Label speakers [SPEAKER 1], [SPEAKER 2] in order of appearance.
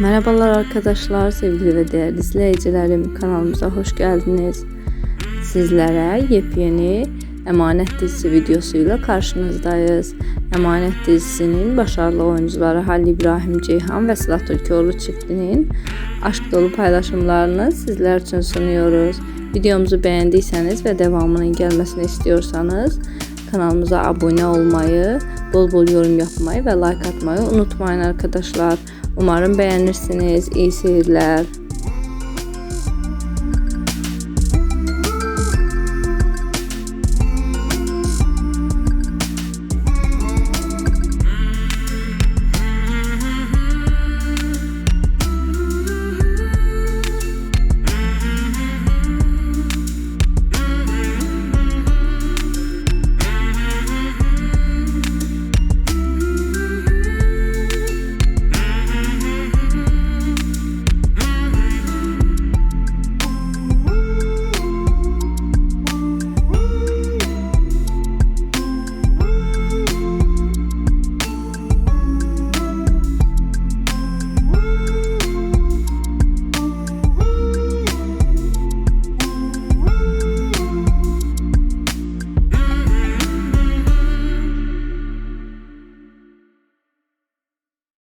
[SPEAKER 1] Merhabalar arkadaşlar, sevgili ve değerli izleyicilerim. Kanalımıza hoş geldiniz. Sizlere yepyeni Emanet dizisi videosuyla karşınızdayız. Emanet dizisinin başarılı oyuncuları Halil İbrahim Ceyhan ve Sıla Türkoğlu çiftinin aşk dolu paylaşımlarını sizler için sunuyoruz. Videomuzu beğendiyseniz ve devamının gelmesini istiyorsanız kanalımıza abone olmayı, bol bol yorum yapmayı ve like atmayı unutmayın arkadaşlar. Umarım beğenirsiniz. İyi seyirler.